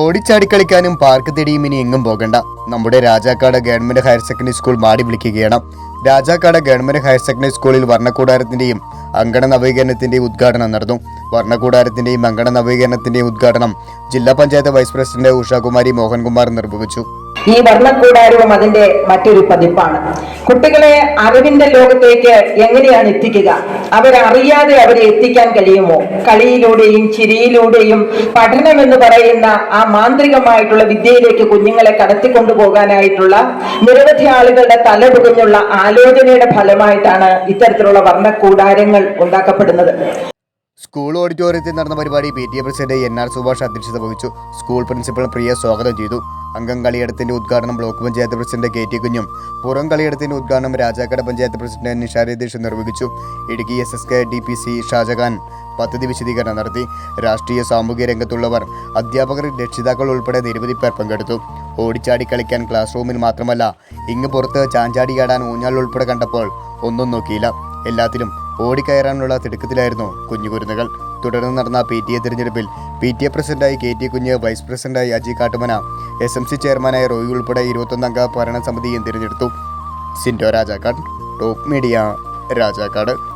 ഓടിച്ചാടി കളിക്കാനും പാർക്ക് തേടിയും ഇനി എങ്ങും പോകണ്ട. നമ്മുടെ Rajakkad government higher secondary school മാടി വിളിക്കുകയാണ്. രാജാക്കാട് ഗവൺമെന്റ് ഹയർ സെക്കൻഡറി സ്കൂളിൽ വർണക്കൂടാരത്തിന്റെയും അങ്കണ നവീകരണത്തിന്റെയും ഉദ്ഘാടനം നടന്നു. വർണക്കൂടാരത്തിന്റെയും അങ്കണ നവീകരണത്തിന്റെയും ഉദ്ഘാടനം ജില്ലാ പഞ്ചായത്ത് വൈസ് പ്രസിഡന്റ് ഉഷാകുമാരി മോഹൻകുമാർ നിർവഹിച്ചു. ഈ വർണക്കൂടാരവും അതിന്റെ മറ്റൊരു പതിപ്പാണ്. കുട്ടികളെ അറിവിന്റെ ലോകത്തേക്ക് എങ്ങനെയാണ് എത്തിക്കുക? അവരറിയാതെ അവരെ എത്തിക്കാൻ കഴിയുമോ? കളിയിലൂടെയും ചിരിയിലൂടെയും പഠനം എന്ന് പറയുന്ന ആ മാന്ത്രികമായിട്ടുള്ള വിദ്യയിലേക്ക് കുഞ്ഞുങ്ങളെ കടത്തിക്കൊണ്ടുപോകാനായിട്ടുള്ള നിരവധി ആളുകളുടെ തലപുകഞ്ഞുള്ള ആലോചനയുടെ ഫലമായിട്ടാണ് ഇത്തരത്തിലുള്ള വർണക്കൂടാരങ്ങൾ ഉണ്ടാക്കപ്പെടുന്നത്. സ്കൂൾ ഓഡിറ്റോറിയത്തിൽ നടന്ന പരിപാടി P T A president N R Subhash അധ്യക്ഷത വഹിച്ചു. സ്കൂൾ പ്രിൻസിപ്പൽ പ്രിയ സ്വാഗതം ചെയ്തു. അംഗം കളിയിടത്തിന്റെ ഉദ്ഘാടനം block panchayat president K T കുഞ്ഞും പുറം കളിയിടത്തിന്റെ ഉദ്ഘാടനം രാജാക്കട പഞ്ചായത്ത് പ്രസിഡന്റ് നിഷാരതീഷ് നിർവഹിച്ചു. Idukki S S K D P C Shajahan പദ്ധതി വിശദീകരണം നടത്തി. രാഷ്ട്രീയ സാമൂഹിക രംഗത്തുള്ളവർ അധ്യാപകർ രക്ഷിതാക്കൾ ഉൾപ്പെടെ നിരവധി പേർ പങ്കെടുത്തു. ഓടിച്ചാടി കളിക്കാൻ ക്ലാസ് റൂമിൽ മാത്രമല്ല ഇങ്ങ് പുറത്ത് ചാഞ്ചാടിയാടാൻ ഊഞ്ഞാൽ ഉൾപ്പെടെ കണ്ടപ്പോൾ ഒന്നും നോക്കിയില്ല. എല്ലാത്തിലും ഓടിക്കയറാനുള്ള തിടുക്കത്തിലായിരുന്നു കുഞ്ഞുകുരുന്നുകൾ. തുടർന്ന് നടന്ന പി ടി എ തിരഞ്ഞെടുപ്പിൽ പി ടി എ പ്രസിഡന്റായി കെ ടി കുഞ്ഞ് വൈസ് പ്രസിഡന്റായി Aji Kattumana S M C ചെയർമാനായ റോയി ഉൾപ്പെടെ ഇരുപത്തൊന്നംഗ ഭരണസമിതിയും തിരഞ്ഞെടുത്തു. Sindo Rajakkad top media Rajakkad.